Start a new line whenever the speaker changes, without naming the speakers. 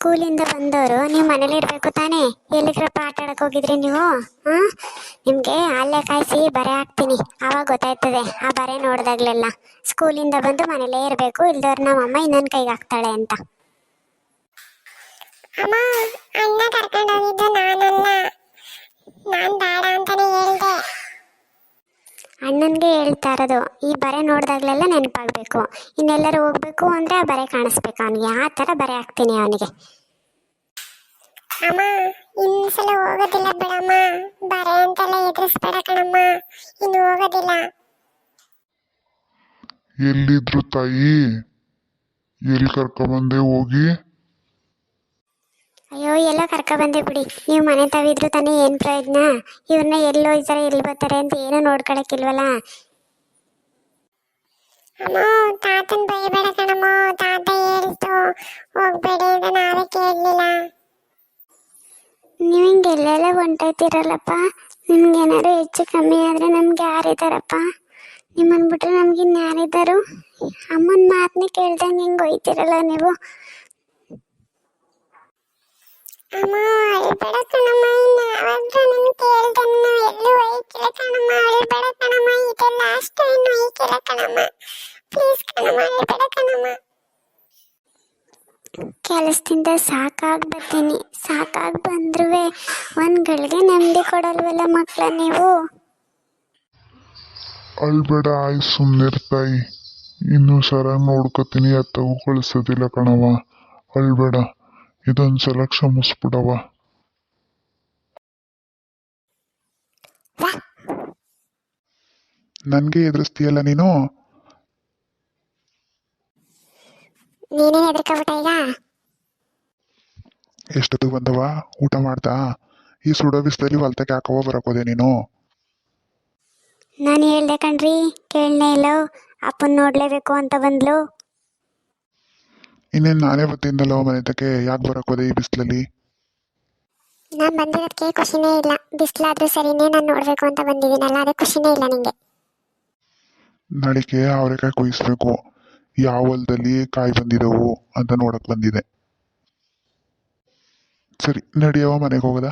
ಸ್ಕೂಲಿಂದ ಬಂದವರು, ನೀವು ಮನೇಲಿ ಇರಬೇಕು ತಾನೇ? ಎಲ್ಲಿಗ್ರಪ್ಪ ಆಟ ಆಡಕ್ಕೆ ಹೋಗಿದ್ರಿ ನೀವು? ಹಾಂ? ನಿಮಗೆ ಅಲ್ಲೇ ಕಾಯಿಸಿ ಬರೆ ಹಾಕ್ತೀನಿ. ಆವಾಗ ಗೊತ್ತಾಯ್ತದೆ, ಆ ಬರೆ ನೋಡಿದಾಗ್ಲೆಲ್ಲ. ಸ್ಕೂಲಿಂದ ಬಂದು ಮನೇಲೇ ಇರಬೇಕು ಇಲ್ದವ್ರು ನಮ್ಮಮ್ಮ ಇನ್ನೊಂದು ಕೈಗೆ ಹಾಕ್ತಾಳೆ ಅಂತ.
ಅಮ್ಮ, ಅಣ್ಣ ಕರ್ಕೊಂಡು ಹೋಗಿದ್ದು ನಾನಲ್ಲ ನಾನ್ ಬೇಡ ಅಂತಾನೆ ಹೇಳ್ದೆ
ಅಣ್ಣನಿಗೆ ಹೇಳ್ತಾ ಇರೋದು ಈ ಬರೆ ನೋಡಿದಾಗ್ಲೆಲ್ಲ ನೆನಪಾಗಬೇಕು. ಇನ್ನೆಲ್ಲರೂ ಹೋಗ್ಬೇಕು ಅಂದರೆ ಆ ಬರೆ ಕಾಣಿಸ್ಬೇಕು ಅವನಿಗೆ. ಆ ಥರ ಬರೆ ಹಾಕ್ತೀನಿ ಅವನಿಗೆ.
ಅಮ್ಮ ಇನ್ನೊಂದ್ಸಲ ಹೋಗೋದಿಲ್ಲ ಬಿಡಮ್ಮ. ಬರೆ ಅಂತೆಲ್ಲ ಎದುರಿಸ್ಬೇಡ ಕಣಮ್ಮ. ಇನ್ನು ಹೋಗೋದಿಲ್ಲ.
ಎಲ್ಲಿದ್ರು ತಾಯಿ ಎಲ್ಲಿ ಕರ್ಕೊಂಬಂದೆ ಹೋಗಿ?
ಎಲ್ಲ ಕರ್ಕ ಬಂದೆ ಬಿಡಿ. ನೀವು ಮನೆ ತಾವಿದ್ರು ತಾನೇ ಏನು ಪ್ರಯೋಜನ ಇವ್ರನ್ನ ಎಲ್ಲಿ ಹೋಗ್ತಾರೆ ಎಲ್ಲಿ ಬರ್ತಾರೆ ಅಂತ ಏನೂ ನೋಡ್ಕೊಳಕ್ಕಿಲ್ವಲ್ಲ?
ಅಮ್ಮ ತಾತನ್ ಬೈಬೇಡ ಕಣಮ್ಮ. ತಾತ ಹೇಳ್ತು ಹೋಗ್ಬೇಡಿ ಅಂತ ನಾವೇ ಕೇಳಲಿಲ್ಲ.
ನೀವು ಹಿಂಗೆ ಎಲ್ಲೆಲ್ಲ ಹೊಂಟೋಯ್ತಿರಲ್ಲಪ್ಪ? ನಿಮ್ಗೆ ಏನಾದ್ರು ಹೆಚ್ಚು ಕಮ್ಮಿ ಆದರೆ ನಮ್ಗೆ ಯಾರಿದ್ದಾರಪ್ಪ ನಿಮ್ಮನ್ ಬಿಟ್ರೆ ನಮ್ಗೆ ಇನ್ಯಾರಿದ್ದಾರು ಅಮ್ಮನ ಮಾತನ್ನೇ ಕೇಳ್ದಂಗೆ ಹಿಂಗೆ ಹೋಯ್ತಿರಲ್ಲ ನೀವು?
ಅಮ್ಮ ಅಳ್ಬೇಡ ಕಣಮ್ಮ ಇನ್ನು ಯಾವಾಗ್ಲೂ ನನ್ ಕೇಳ್ದನ್ನ ಎಲ್ಲೂ ಒಯ್ಕಿಲ್ಲ ಕಣಮ್ಮ ಅಳ್ಬೇಡ ಕಣಮ್ಮ ಇದೆ ಲಾಸ್ಟ್ ಟೈಮ್ ಒಯ್ಕಿಲ್ಲ ಕಣಮ್ಮ. ಪ್ಲೀಸ್ ಕಣಮ್ಮ ಅಳ್ಬೇಡ ಕಣಮ್ಮ.
ಕೆಲಸದಿಂದ ಸಾಕಾಗಿ ಬರ್ತೀನಿ ಸಾಕಾಗಿ ಬಂದ್ರೂ ಒಂದ್ ಗಳಿಗೆ ನೆಮ್ಮದಿ ಕೊಡಲ್ವಲ್ಲ ಮಕ್ಕಳ ನೀವು?
ಅಲ್ಬೇಡ ಆಯ್ ಸುಮ್ನಿರ್ತಾಯಿ ತಾಯಿ. ಇನ್ನೂ ಸರ ನೋಡ್ಕೊತೀನಿ ಅತ್ತಗೂ ಕಳಿಸೋದಿಲ್ಲ ಕಣವ ಅಳ್ಬೇಡ. ಇದೊಂದ್ಸಲ ಕ್ಷಮಿಸ್ಬಿಡವ ನನ್ಗೆ ಎದುರಿಸ್ತೀಯಲ್ಲ ನೀನು?
ನೀನೇ ಹೆದರ್ಕೊಬಿಟ್ಟ ಈಗ?
ಎಷ್ಟೊತ್ತಿಗೆ ಬಂದವ? ಊಟ ಮಾಡ್ತಾ? ಈ ಸುಡೋ ಬಿಸಿಲಲ್ಲಿ ಹೊಲ್ತಕ್ಕೆ ಹಾಕವ ಬರಕೋದೆ ನೀನು?
ನಾನು ಹೇಳ್ದೆ ಕಣ್ರಿ ಕೇಳನೇ ಇಲ್ಲೋ ಅಪ್ಪನ್ ನೋಡ್ಲೇಬೇಕು ಅಂತ ಬಂದ್ಲು.
ಇನ್ನೇನು ನಾನೇ ಬರ್ತಿದ್ದಲ್ಲ ಮನೆ ತಕ್ಕೆ ಯಾಕೆ ಹೋದೆ ಈ ಬಿಸಿಲಲ್ಲಿ?
ನಾನು ಬಂದಿರೋದಕ್ಕೆ ಖುಷಿನೇ ಇಲ್ಲ. ಬಿಸಿಲಾದ್ರೂ ಸರಿನೇ ನಾನು ನೋಡಬೇಕು ಅಂತ ಬಂದಿದ್ದೀನಲ್ಲ ಅದಕ್ಕೆ ಖುಷಿನೇ ಇಲ್ಲ ನಿಂಗೆ.
ನಡಿಕೆ ಅವರೆಕಾಯಿ ಕೊಯ್ಸ್ಬೇಕು. ಯಾವ ಹೊಲದಲ್ಲಿ ಕಾಯಿ ಬಂದಿದವು ಅಂತ ನೋಡಕ್ ಬಂದಿದೆ ಸರಿ ನಡಿಯವ ಮನೆಗೆ ಹೋಗದ?